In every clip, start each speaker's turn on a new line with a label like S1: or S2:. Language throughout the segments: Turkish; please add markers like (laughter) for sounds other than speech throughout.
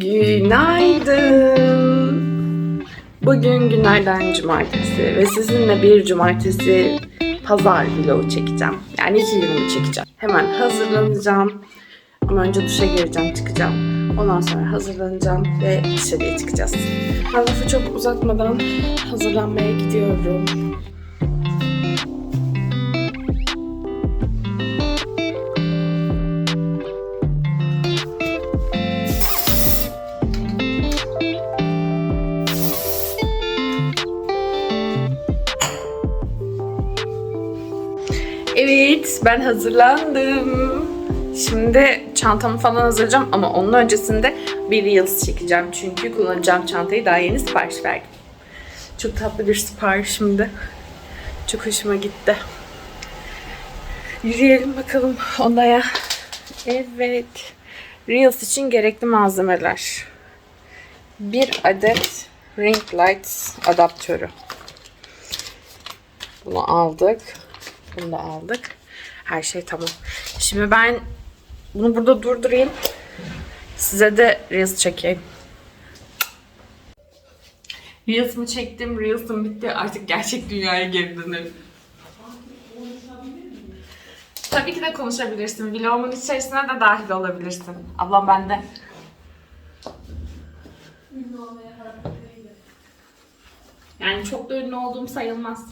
S1: Günaydın. Bugün günlerden cumartesi ve sizinle bir cumartesi pazar vlogu çekeceğim. Yani iki günümü çekeceğim. Hemen hazırlanacağım. Ama önce duşa gireceğim, çıkacağım. Ondan sonra hazırlanacağım ve dışarıya çıkacağız. Ben lafı çok uzatmadan hazırlanmaya gidiyorum. Ben hazırlandım. Şimdi çantamı falan hazırlayacağım ama onun öncesinde bir Reels çekeceğim. Çünkü kullanacağım çantayı daha yeni sipariş verdim. Çok tatlı bir siparişimdi. Çok hoşuma gitti. Yürüyelim bakalım odaya. Evet. Reels için gerekli malzemeler. Bir adet ring light adaptörü. Bunu aldık. Bunu da aldık. Her şey tamam. Şimdi ben bunu burada durdurayım. Size de Reels çekeyim. Reels'ımı çektim. Reels'ım bitti. Artık gerçek dünyaya geri dönelim. Tabii ki de konuşabilirsin. Vlogumun içerisine de dahil olabilirsin. Ablam bende. Yani çok da ünlü olduğum sayılmaz.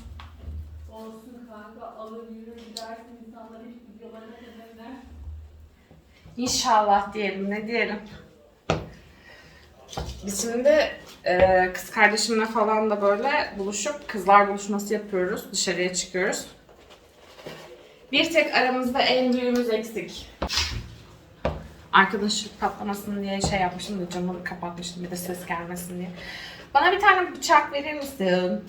S2: Olsun kanka alır yürür gidersin
S1: İnşallah diyelim ne diyelim. Biz şimdi e, kız kardeşimle falan da böyle buluşup kızlar buluşması yapıyoruz. Dışarıya çıkıyoruz. Bir tek aramızda en büyüğümüz eksik. Arkadaşlık patlamasın diye şey yapmışım da camını kapatmıştım bir de ses gelmesin diye. Bana bir tane bıçak verir misin?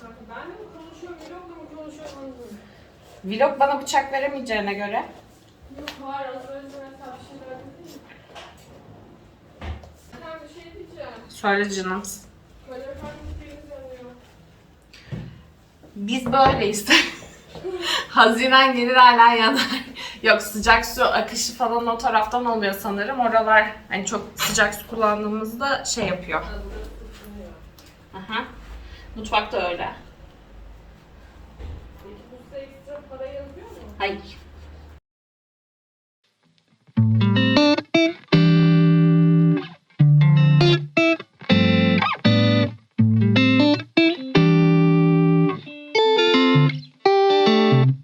S2: Kanka ben de mi konuşuyorum vlogla mı konuşuyorum anlamadım.
S1: Vlog bana bıçak veremeyeceğine göre.
S2: Yok hayır az önce mesela bir şey verdin değil mi? Sen bir şey diyeceğim.
S1: Söyle canım.
S2: Kalorifer müşteriniz yanıyor.
S1: Biz böyleyiz. (laughs) Haziran gelir hala yanar. Yok sıcak su akışı falan o taraftan oluyor sanırım. Oralar hani çok sıcak su kullandığımızda şey yapıyor.
S2: Isınıyor.
S1: Aha. Mutfakta öyle.
S2: Peki bu size ekstra para
S1: Hayır.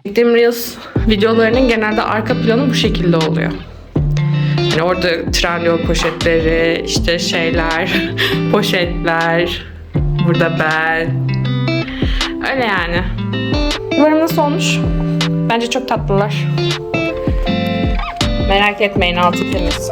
S1: Çektiğim Reels videolarının genelde arka planı bu şekilde oluyor. Yani orada Trendyol poşetleri, işte şeyler, (laughs) poşetler, burada ben. Öyle yani. Umarım nasıl olmuş? Bence çok tatlılar. Merak etmeyin altı temiz.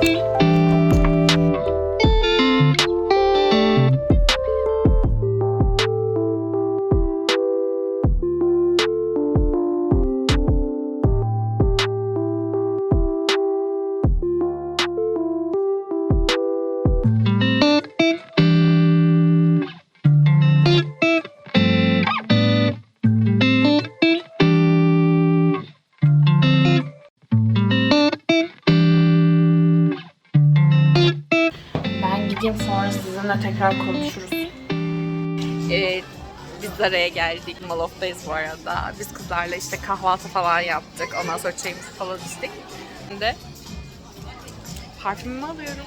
S1: Biz araya geldik. Malof'tayız bu arada. Biz kızlarla işte kahvaltı falan yaptık. Ondan sonra çayımızı falan içtik. Şimdi parfümümü alıyorum.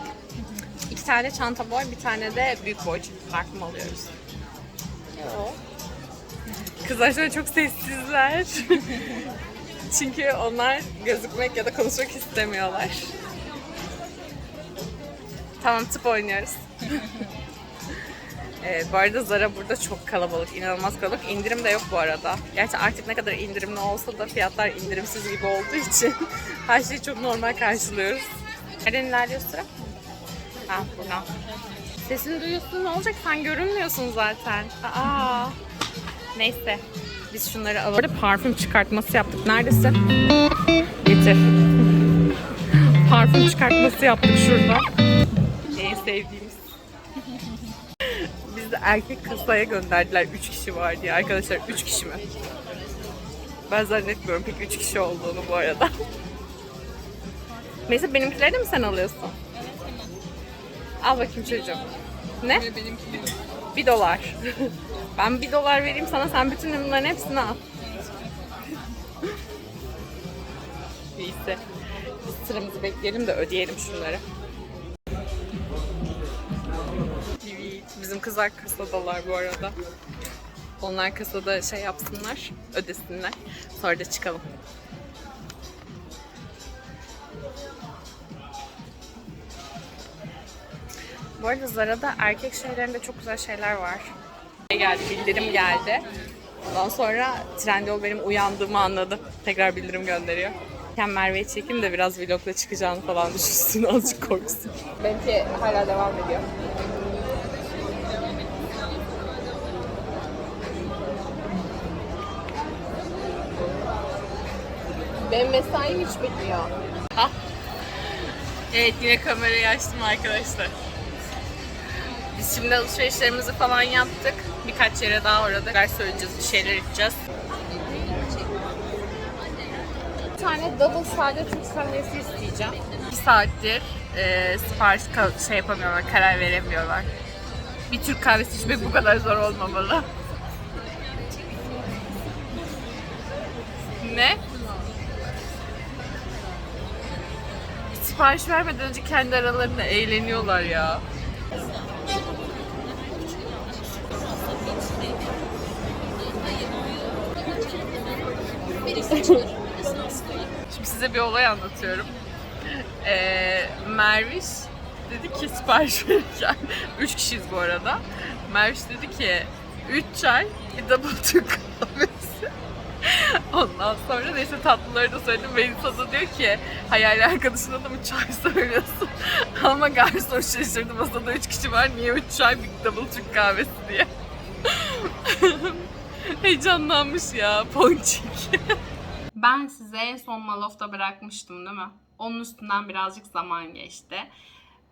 S1: İki tane çanta boy, bir tane de büyük boy parfüm alıyoruz. Kızlar şu an çok sessizler. (laughs) çünkü onlar gözükmek ya da konuşmak istemiyorlar. Tamam tıp oynuyoruz. (laughs) evet, bu arada Zara burada çok kalabalık, inanılmaz kalabalık. İndirim de yok bu arada. Gerçi artık ne kadar indirimli olsa da fiyatlar indirimsiz gibi olduğu için (laughs) her şeyi çok normal karşılıyoruz. Nereden ilerliyor sıra? Ha buradan. Sesini duyuyorsun ne olacak? Sen görünmüyorsun zaten. Aa. Neyse. Biz şunları alalım. Burada parfüm çıkartması yaptık. Neredesin? Getir. (laughs) parfüm çıkartması yaptık şurada. En sevdiğimiz. Erkek kasaya gönderdiler 3 kişi var diye. Arkadaşlar 3 kişi mi? Ben zannetmiyorum pek 3 kişi olduğunu bu arada. Mesela benimkileri de mi sen alıyorsun? Al bakayım çocuğum. Ne? Bir dolar. (laughs) ben bir dolar vereyim sana sen bütün bunların hepsini al. (laughs) Neyse. Sıramızı bekleyelim de ödeyelim şunları. Bizim kızlar kasadalar bu arada. Onlar kasada şey yapsınlar, ödesinler. Sonra da çıkalım. Bu arada Zara'da erkek şeylerinde çok güzel şeyler var. Geldi, bildirim geldi. Ondan sonra Trendyol benim uyandığımı anladı. Tekrar bildirim gönderiyor. Sen Merve'yi çekeyim de biraz vlogla çıkacağını falan düşünsün, (laughs) azıcık korksun. Benimki hala devam ediyor. Benim mesaim hiç bitmiyor. Ah. Evet yine kamerayı açtım arkadaşlar. Biz şimdi alışverişlerimizi falan yaptık. Birkaç yere daha orada ders söyleyeceğiz, bir şeyler içeceğiz. Bir tane double sade Türk kahvesi isteyeceğim. Bir saattir e, sipariş şey yapamıyorlar, karar veremiyorlar. Bir Türk kahvesi içmek bu kadar zor olmamalı. Ne? Sipariş vermeden önce kendi aralarında eğleniyorlar ya. Şimdi size bir olay anlatıyorum. Ee, Merviş dedi ki sipariş verirken, üç kişiyiz bu arada. Merviş dedi ki, üç çay, bir double kahvesi. Ondan sonra neyse tatlıları da söyledim. Melisa da diyor ki hayal arkadaşına da mı çay söylüyorsun? (laughs) Ama garson şaşırdı. Masada üç kişi var. Niye üç çay bir double Türk kahvesi diye. (laughs) Heyecanlanmış ya Ponçik. (laughs) ben size en son Malof'ta bırakmıştım değil mi? Onun üstünden birazcık zaman geçti.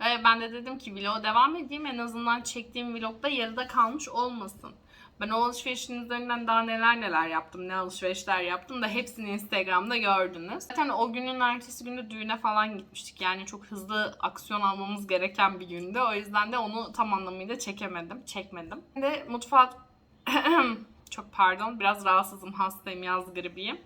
S1: Ve ben de dedim ki vloga devam edeyim. En azından çektiğim vlogda yarıda kalmış olmasın. Ben o alışverişin üzerinden daha neler neler yaptım, ne alışverişler yaptım da hepsini Instagram'da gördünüz. Zaten o günün ertesi günü düğüne falan gitmiştik. Yani çok hızlı aksiyon almamız gereken bir gündü. O yüzden de onu tam anlamıyla çekemedim, çekmedim. Şimdi mutfağa... (coughs) çok pardon, biraz rahatsızım, hastayım, yaz gribiyim.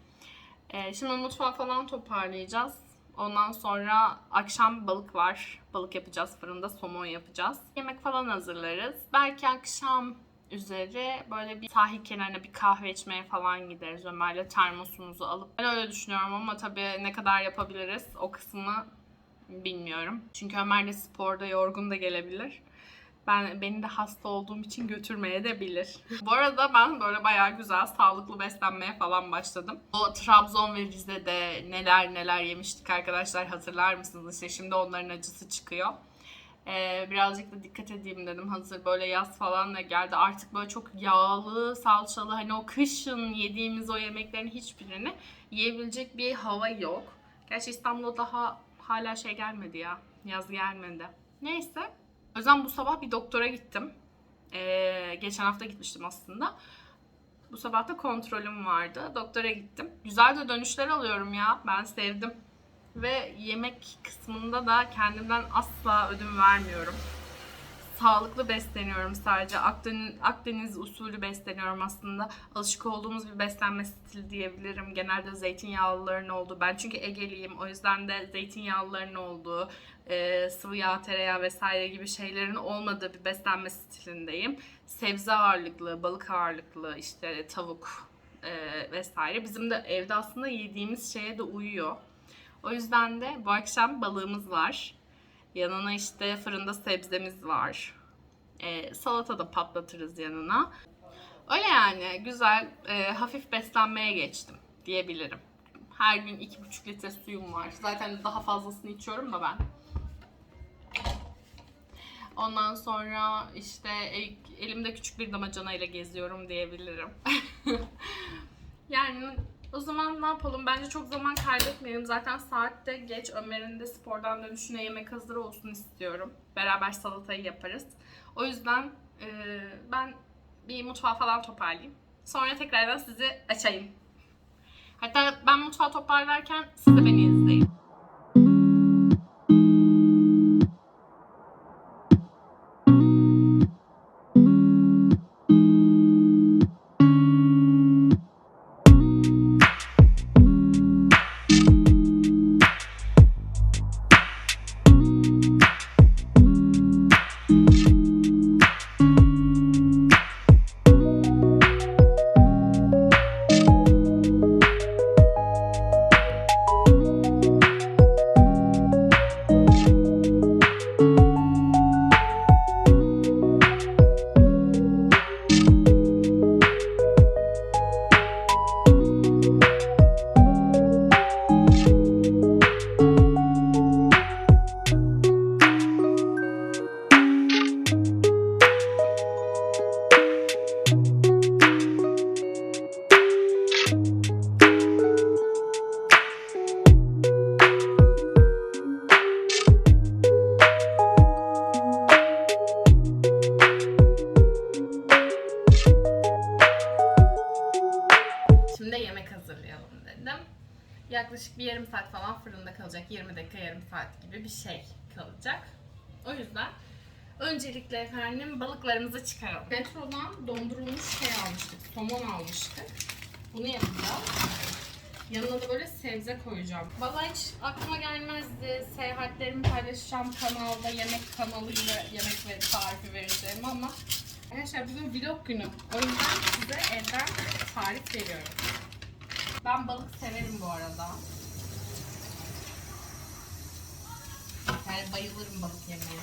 S1: Ee, şimdi mutfağı falan toparlayacağız. Ondan sonra akşam balık var. Balık yapacağız fırında, somon yapacağız. Yemek falan hazırlarız. Belki akşam üzeri böyle bir sahil kenarına bir kahve içmeye falan gideriz Ömer'le termosumuzu alıp. Ben öyle düşünüyorum ama tabii ne kadar yapabiliriz o kısmı bilmiyorum. Çünkü Ömer de sporda yorgun da gelebilir. Ben beni de hasta olduğum için götürmeye de bilir. (laughs) Bu arada ben böyle bayağı güzel sağlıklı beslenmeye falan başladım. O Trabzon ve Rize'de neler neler yemiştik arkadaşlar hatırlar mısınız? İşte şimdi onların acısı çıkıyor. Ee, birazcık da dikkat edeyim dedim. Hazır böyle yaz falan da geldi. Artık böyle çok yağlı, salçalı hani o kışın yediğimiz o yemeklerin hiçbirini yiyebilecek bir hava yok. Gerçi İstanbul'da daha hala şey gelmedi ya. Yaz gelmedi. Neyse. O yüzden bu sabah bir doktora gittim. Ee, geçen hafta gitmiştim aslında. Bu sabah da kontrolüm vardı. Doktora gittim. Güzel de dönüşler alıyorum ya. Ben sevdim. Ve yemek kısmında da kendimden asla ödün vermiyorum. Sağlıklı besleniyorum sadece. Akdeniz, Akdeniz usulü besleniyorum aslında. Alışık olduğumuz bir beslenme stili diyebilirim. Genelde zeytinyağlıların olduğu. Ben çünkü Egeliyim. O yüzden de zeytinyağlıların olduğu, e, sıvı yağ, tereyağı vesaire gibi şeylerin olmadığı bir beslenme stilindeyim. Sebze ağırlıklı, balık ağırlıklı, işte tavuk e, vesaire. Bizim de evde aslında yediğimiz şeye de uyuyor. O yüzden de bu akşam balığımız var. Yanına işte fırında sebzemiz var. Ee, salata da patlatırız yanına. Öyle yani güzel, e, hafif beslenmeye geçtim diyebilirim. Her gün 2,5 litre suyum var. Zaten daha fazlasını içiyorum da ben. Ondan sonra işte el- elimde küçük bir damacana ile geziyorum diyebilirim. (laughs) yani o zaman ne yapalım? Bence çok zaman kaybetmeyelim. Zaten saat de geç. Ömer'in de spordan dönüşüne yemek hazır olsun istiyorum. Beraber salatayı yaparız. O yüzden e, ben bir mutfağı falan toparlayayım. Sonra tekrardan sizi açayım. Hatta ben mutfağı toparlarken siz de beni izleyin. Öncelikle efendim balıklarımızı çıkaralım. Metrodan dondurulmuş şey almıştık, somon almıştık. Bunu yapacağız. Yanına da böyle sebze koyacağım. Vallahi hiç aklıma gelmezdi. Seyahatlerimi paylaşacağım kanalda, yemek kanalıyla yemek ve tarifi vereceğim ama Arkadaşlar bugün vlog günü. O yüzden size evden tarif veriyorum. Ben balık severim bu arada. Yani bayılırım balık yemeye.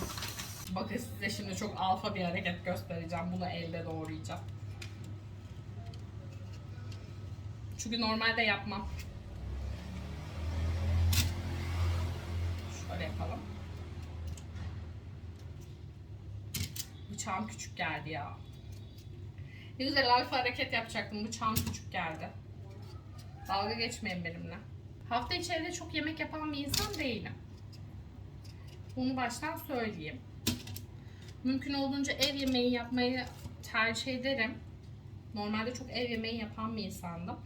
S1: Bakın size şimdi çok alfa bir hareket göstereceğim. Bunu elde doğrayacağım. Çünkü normalde yapmam. Şöyle yapalım. Bıçağım küçük geldi ya. Ne güzel alfa hareket yapacaktım. Bıçağım küçük geldi. Dalga geçmeyin benimle. Hafta içi evde çok yemek yapan bir insan değilim. Bunu baştan söyleyeyim. Mümkün olduğunca ev yemeği yapmayı tercih ederim. Normalde çok ev yemeği yapan bir insandım.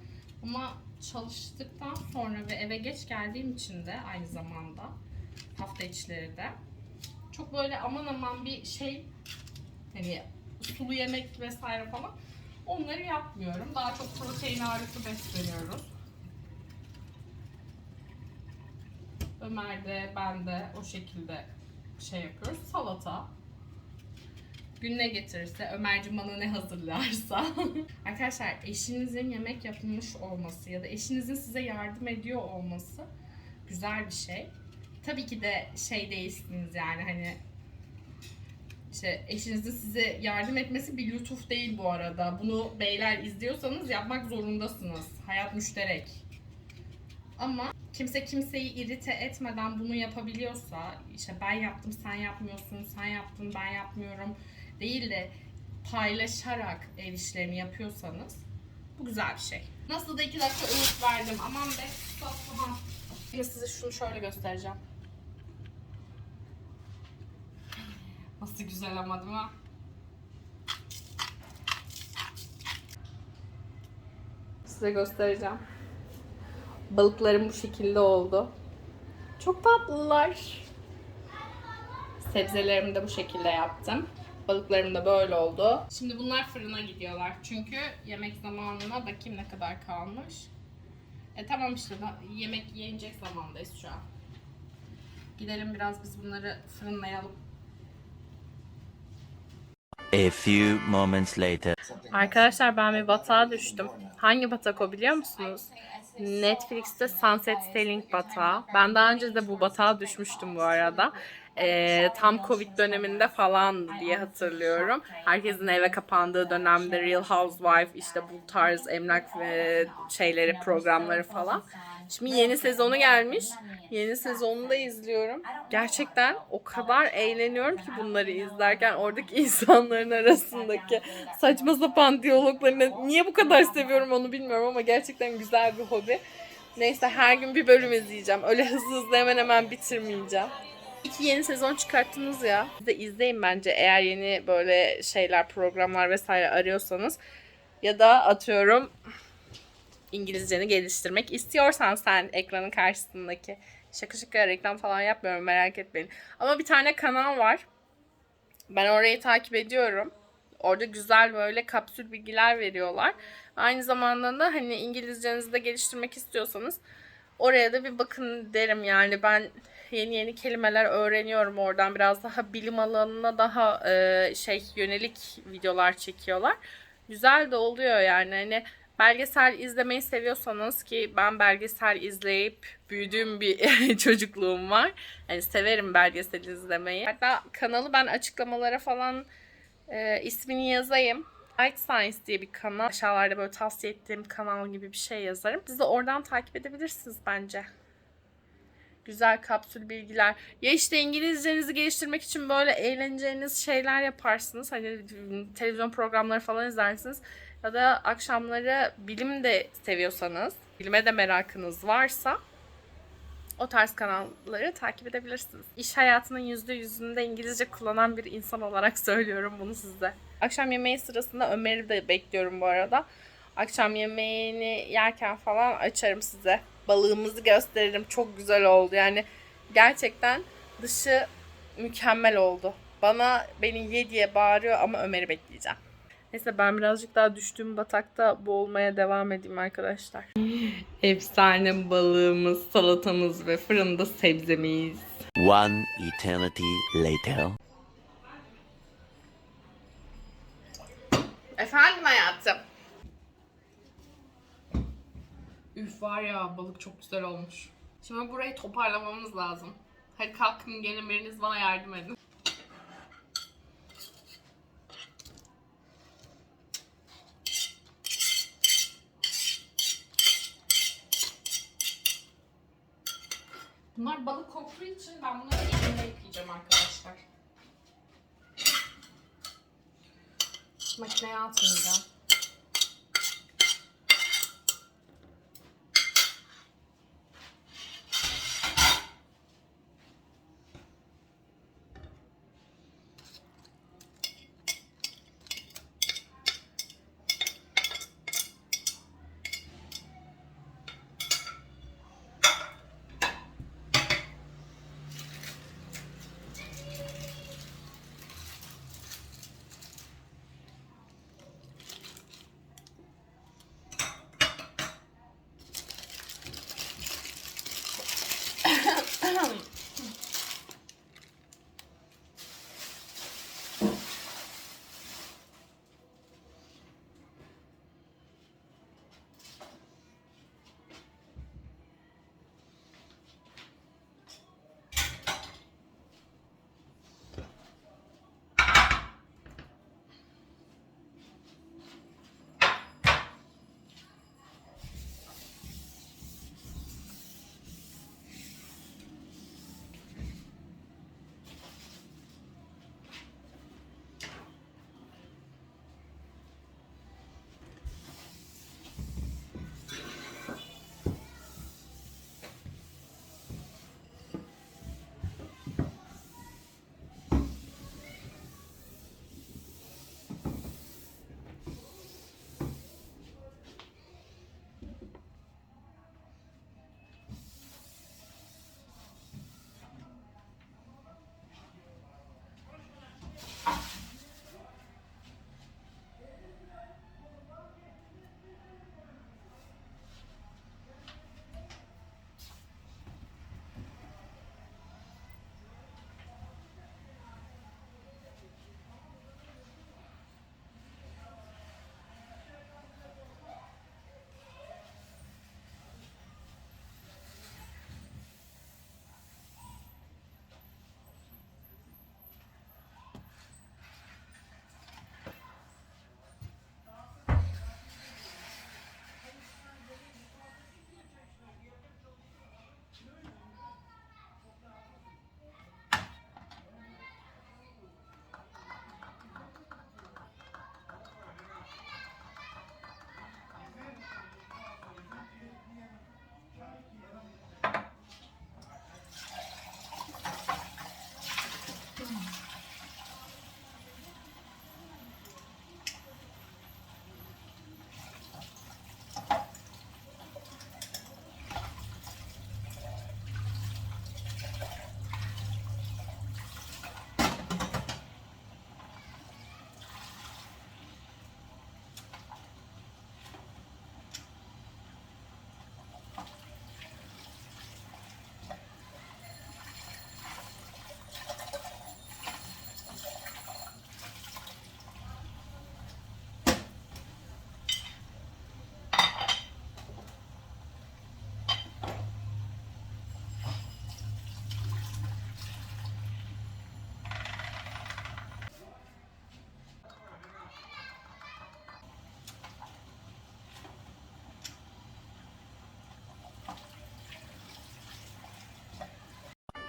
S1: Ama çalıştıktan sonra ve eve geç geldiğim için de aynı zamanda hafta içleri de çok böyle aman aman bir şey hani sulu yemek vesaire falan onları yapmıyorum. Daha çok protein ağırlıklı besleniyoruz. Ömer de ben de o şekilde şey yapıyoruz. Salata. Gün ne getirirse, Ömerciğim bana ne hazırlarsa. (laughs) Arkadaşlar eşinizin yemek yapılmış olması ya da eşinizin size yardım ediyor olması güzel bir şey. Tabii ki de şey değilsiniz yani hani işte eşinizin size yardım etmesi bir lütuf değil bu arada. Bunu beyler izliyorsanız yapmak zorundasınız. Hayat müşterek. Ama kimse kimseyi irite etmeden bunu yapabiliyorsa, işte ben yaptım sen yapmıyorsun, sen yaptın ben yapmıyorum değil de paylaşarak ev işlerini yapıyorsanız bu güzel bir şey. Nasıl da iki dakika öğüt verdim. Aman be. Aha. Şimdi size şunu şöyle göstereceğim. Nasıl güzel ama değil mi? Size göstereceğim. Balıklarım bu şekilde oldu. Çok tatlılar. Sebzelerimi de bu şekilde yaptım. Balıklarım da böyle oldu. Şimdi bunlar fırına gidiyorlar. Çünkü yemek zamanına bakayım ne kadar kalmış. E tamam işte yemek yenecek zamandayız şu an. Gidelim biraz biz bunları fırınlayalım.
S3: A few moments later.
S1: Arkadaşlar ben bir batağa düştüm. Hangi batak o biliyor musunuz? Netflix'te Sunset Sailing batağı. Ben daha önce de bu batağa düşmüştüm bu arada. Ee, tam Covid döneminde falan diye hatırlıyorum. Herkesin eve kapandığı dönemde Real Housewife işte bu tarz emlak e, şeyleri programları falan. Şimdi yeni sezonu gelmiş. Yeni sezonunu da izliyorum. Gerçekten o kadar eğleniyorum ki bunları izlerken oradaki (laughs) insanların arasındaki saçma sapan diyaloglarını niye bu kadar seviyorum onu bilmiyorum ama gerçekten güzel bir hobi. Neyse her gün bir bölüm izleyeceğim. Öyle hızlı hızlı hemen hemen bitirmeyeceğim. İki yeni sezon çıkarttınız ya. Siz de izleyin bence eğer yeni böyle şeyler, programlar vesaire arıyorsanız. Ya da atıyorum İngilizceni geliştirmek istiyorsan sen ekranın karşısındaki. Şaka şaka reklam falan yapmıyorum merak etmeyin. Ama bir tane kanal var. Ben orayı takip ediyorum. Orada güzel böyle kapsül bilgiler veriyorlar. Aynı zamanda da hani İngilizcenizi de geliştirmek istiyorsanız oraya da bir bakın derim yani ben yeni yeni kelimeler öğreniyorum oradan biraz daha bilim alanına daha e, şey yönelik videolar çekiyorlar. Güzel de oluyor yani hani belgesel izlemeyi seviyorsanız ki ben belgesel izleyip büyüdüğüm bir (laughs) çocukluğum var. Yani severim belgesel izlemeyi. Hatta kanalı ben açıklamalara falan e, ismini yazayım. Light Science diye bir kanal. Aşağılarda böyle tavsiye ettiğim kanal gibi bir şey yazarım. Siz de oradan takip edebilirsiniz bence. Güzel kapsül bilgiler. Ya işte İngilizcenizi geliştirmek için böyle eğleneceğiniz şeyler yaparsınız. Hani televizyon programları falan izlersiniz. Ya da akşamları bilim de seviyorsanız, bilime de merakınız varsa o tarz kanalları takip edebilirsiniz. İş hayatının yüzde yüzünde İngilizce kullanan bir insan olarak (laughs) söylüyorum bunu size. Akşam yemeği sırasında Ömer'i de bekliyorum bu arada. Akşam yemeğini yerken falan açarım size balığımızı gösterelim. Çok güzel oldu. Yani gerçekten dışı mükemmel oldu. Bana beni ye diye bağırıyor ama Ömer'i bekleyeceğim. Neyse ben birazcık daha düştüğüm batakta boğulmaya devam edeyim arkadaşlar. Efsane balığımız, salatamız ve fırında sebzemiz.
S3: One eternity later.
S1: Efendim hayatım. Üf var ya balık çok güzel olmuş. Şimdi burayı toparlamamız lazım. Hadi kalkın gelin biriniz bana yardım edin. Bunlar balık koktuğu için ben bunları elimle yıkayacağım arkadaşlar. Makineye atmayacağım.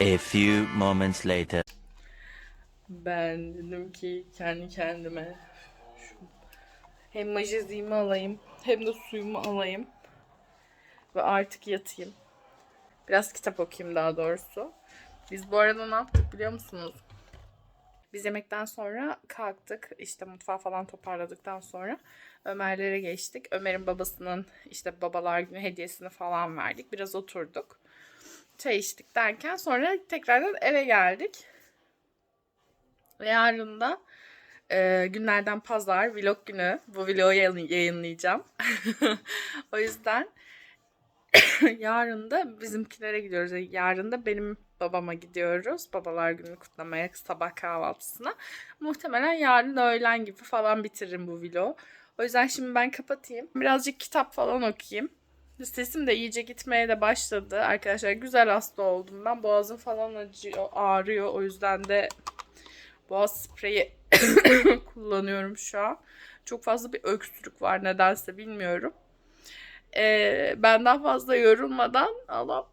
S3: A few moments later.
S1: Ben dedim ki kendi kendime şu- hem majezimi alayım hem de suyumu alayım ve artık yatayım. Biraz kitap okuyayım daha doğrusu. Biz bu arada ne yaptık biliyor musunuz? Biz yemekten sonra kalktık. İşte mutfağı falan toparladıktan sonra Ömer'lere geçtik. Ömer'in babasının işte babalar günü hediyesini falan verdik. Biraz oturduk. Çay içtik derken sonra tekrardan eve geldik. Ve yarın da e, günlerden pazar vlog günü. Bu vlogu yayın- yayınlayacağım. (laughs) o yüzden (coughs) yarın da bizimkilere gidiyoruz. Yani Yarın da benim babama gidiyoruz. Babalar günü kutlamaya sabah kahvaltısına. Muhtemelen yarın öğlen gibi falan bitiririm bu vlogu. O yüzden şimdi ben kapatayım. Birazcık kitap falan okuyayım. Sesim de iyice gitmeye de başladı. Arkadaşlar güzel hasta oldum ben. Boğazım falan acıyor, ağrıyor. O yüzden de boğaz spreyi (coughs) kullanıyorum şu an. Çok fazla bir öksürük var nedense bilmiyorum. Ee, ben daha fazla yorulmadan Allah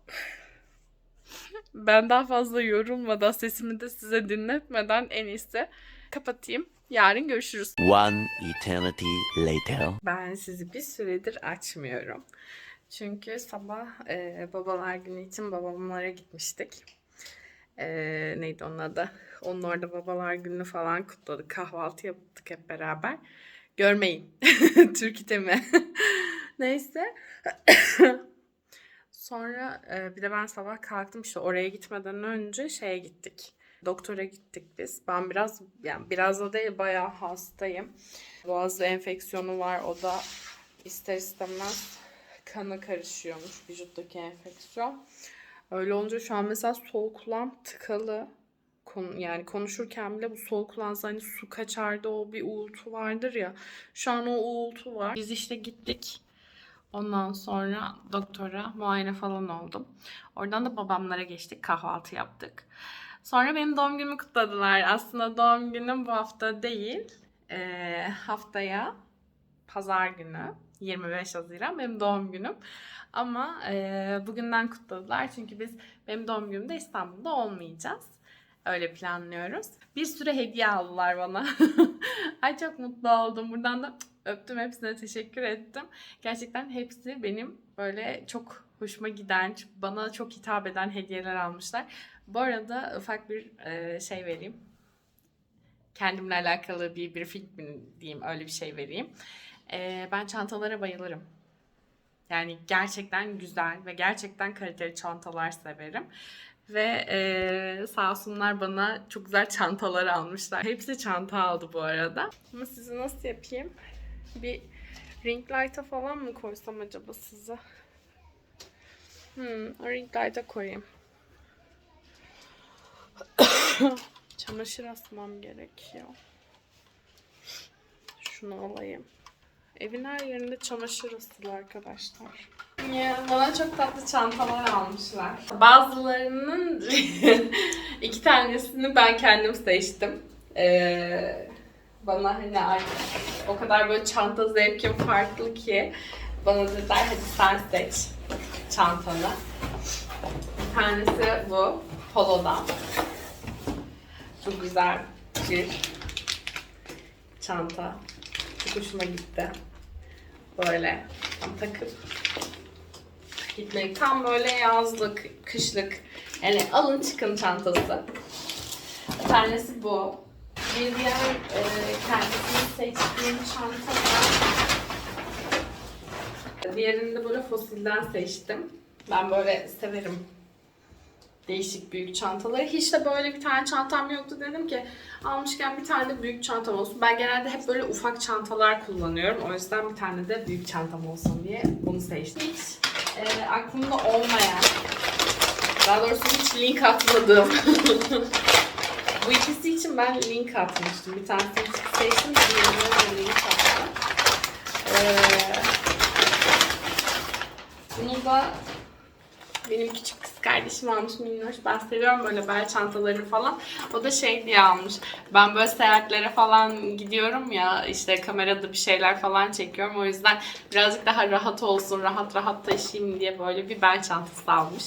S1: ben daha fazla yorulmadan sesimi de size dinletmeden en iyisi kapatayım. Yarın görüşürüz.
S3: One eternity later.
S1: Ben sizi bir süredir açmıyorum. Çünkü sabah e, babalar günü için babamlara gitmiştik. E, neydi onun adı? Onun orada babalar gününü falan kutladık. Kahvaltı yaptık hep beraber. Görmeyin. (laughs) Türkiye mi? (laughs) Neyse. (coughs) Sonra e, bir de ben sabah kalktım işte oraya gitmeden önce şeye gittik. Doktora gittik biz. Ben biraz yani biraz da değil bayağı hastayım. Boğaz enfeksiyonu var. O da ister istemez kana karışıyormuş vücuttaki enfeksiyon. Öyle olunca şu an mesela sol kulağım tıkalı. Kon- yani konuşurken bile bu sol kulağınızda hani su kaçardı o bir uğultu vardır ya. Şu an o uğultu var. Biz işte gittik. Ondan sonra doktora muayene falan oldum. Oradan da babamlara geçtik. Kahvaltı yaptık. Sonra benim doğum günümü kutladılar. Aslında doğum günüm bu hafta değil. Ee, haftaya pazar günü 25 Haziran benim doğum günüm. Ama e, bugünden kutladılar. Çünkü biz benim doğum günümde İstanbul'da olmayacağız. Öyle planlıyoruz. Bir sürü hediye aldılar bana. (laughs) Ay çok mutlu oldum. Buradan da öptüm hepsine teşekkür ettim. Gerçekten hepsi benim böyle çok hoşuma giden, bana çok hitap eden hediyeler almışlar. Bu arada ufak bir e, şey vereyim. Kendimle alakalı bir bir film diyeyim öyle bir şey vereyim. Ben çantalara bayılırım. Yani gerçekten güzel ve gerçekten kaliteli çantalar severim. Ve e, sağ olsunlar bana çok güzel çantalar almışlar. Hepsi çanta aldı bu arada. Ama sizi nasıl yapayım? Bir ring light'a falan mı koysam acaba size? Hmm, ring light'a koyayım. (coughs) Çamaşır asmam gerekiyor. Şunu alayım. Evin her yerinde çamaşır asılı arkadaşlar. Bana çok tatlı çantalar almışlar. Bazılarının (laughs) iki tanesini ben kendim seçtim. Ee, bana hani o kadar böyle çanta zevkim farklı ki bana dediler hadi sen seç çantanı. Bir tanesi bu Polo'dan. Çok güzel bir çanta. Çok hoşuma gitti. Böyle takıp gitmek. Tam böyle yazlık, kışlık. Yani alın çıkın çantası. Bir tanesi bu. Bir diğer e, kendisini seçtiğim çanta da Diğerini de böyle fosilden seçtim. Ben böyle severim değişik büyük çantaları. Hiç de böyle bir tane çantam yoktu. Dedim ki almışken bir tane de büyük çantam olsun. Ben genelde hep böyle ufak çantalar kullanıyorum. O yüzden bir tane de büyük çantam olsun diye bunu seçtim. Hiç e, aklımda olmayan, daha doğrusu hiç link atmadığım (laughs) bu ikisi için ben link atmıştım. Bir tanesini seçtim, diğerine link attım. Ee, bunu da benim küçük kardeşim almış minnoş. Ben seviyorum böyle bel çantalarını falan. O da şey diye almış. Ben böyle seyahatlere falan gidiyorum ya işte kamerada bir şeyler falan çekiyorum. O yüzden birazcık daha rahat olsun, rahat rahat taşıyayım diye böyle bir bel çantası almış.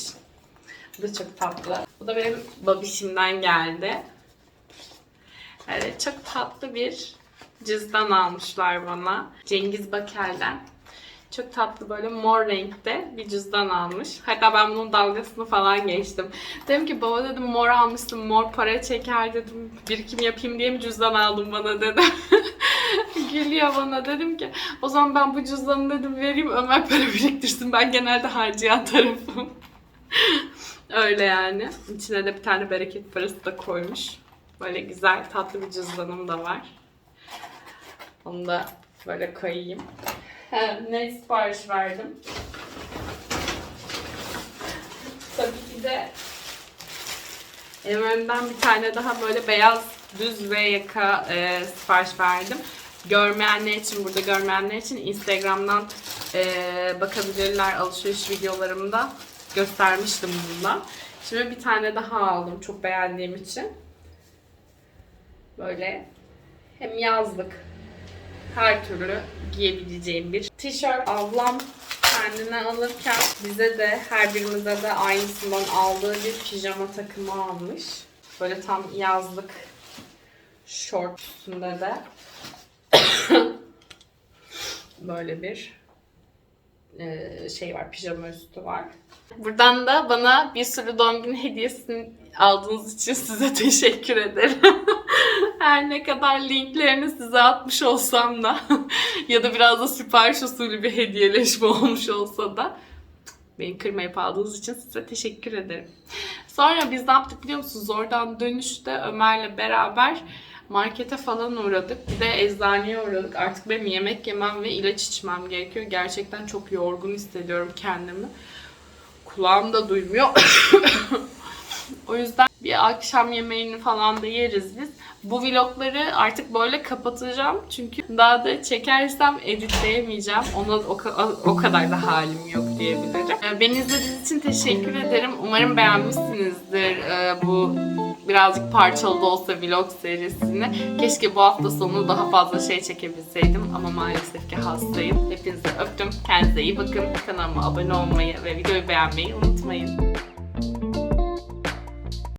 S1: Bu da çok tatlı. Bu da benim babişimden geldi. Evet çok tatlı bir cüzdan almışlar bana. Cengiz Bakel'den. Çok tatlı böyle mor renkte bir cüzdan almış. Hatta ben bunun dalgasını falan geçtim. Dedim ki baba dedim mor almışsın mor para çeker dedim. Birikim yapayım diye mi cüzdan aldın bana dedim. (laughs) Gülüyor bana dedim ki o zaman ben bu cüzdanı dedim vereyim Ömer para biriktirsin. Ben genelde harcayan tarafım. (laughs) Öyle yani. İçine de bir tane bereket parası da koymuş. Böyle güzel tatlı bir cüzdanım da var. Onu da böyle koyayım. Ne sipariş verdim? Tabii ki de Emir'den bir tane daha böyle beyaz düz ve yaka e, sipariş verdim. Görmeyenler için, burada görmeyenler için Instagram'dan e, bakabilirler alışveriş videolarımda göstermiştim bundan. Şimdi bir tane daha aldım çok beğendiğim için. Böyle hem yazlık her türlü giyebileceğim bir tişört. Ablam kendine alırken bize de her birimize de aynısından aldığı bir pijama takımı almış. Böyle tam yazlık şort üstünde de (coughs) böyle bir e, şey var, pijama üstü var. Buradan da bana bir sürü doğum günü hediyesini aldığınız için size (laughs) teşekkür ederim. (laughs) Her ne kadar linklerini size atmış olsam da (laughs) ya da biraz da sipariş usulü bir hediyeleşme olmuş olsa da beni kırmayıp aldığınız için size teşekkür ederim. Sonra biz ne yaptık biliyor musunuz? Oradan dönüşte Ömer'le beraber markete falan uğradık. Bir de eczaneye uğradık. Artık benim yemek yemem ve ilaç içmem gerekiyor. Gerçekten çok yorgun hissediyorum kendimi. Kulağım da duymuyor. (coughs) o yüzden bir akşam yemeğini falan da yeriz biz. Bu vlogları artık böyle kapatacağım. Çünkü daha da çekersem editleyemeyeceğim. Ona o, o kadar da halim yok diyebilirim. Ee, Beni izlediğiniz için teşekkür ederim. Umarım beğenmişsinizdir ee, bu birazcık parçalı da olsa vlog serisini. Keşke bu hafta sonu daha fazla şey çekebilseydim ama maalesef ki hastayım. Hepinizi öptüm. Kendinize iyi bakın. Kanalıma abone olmayı ve videoyu beğenmeyi unutmayın.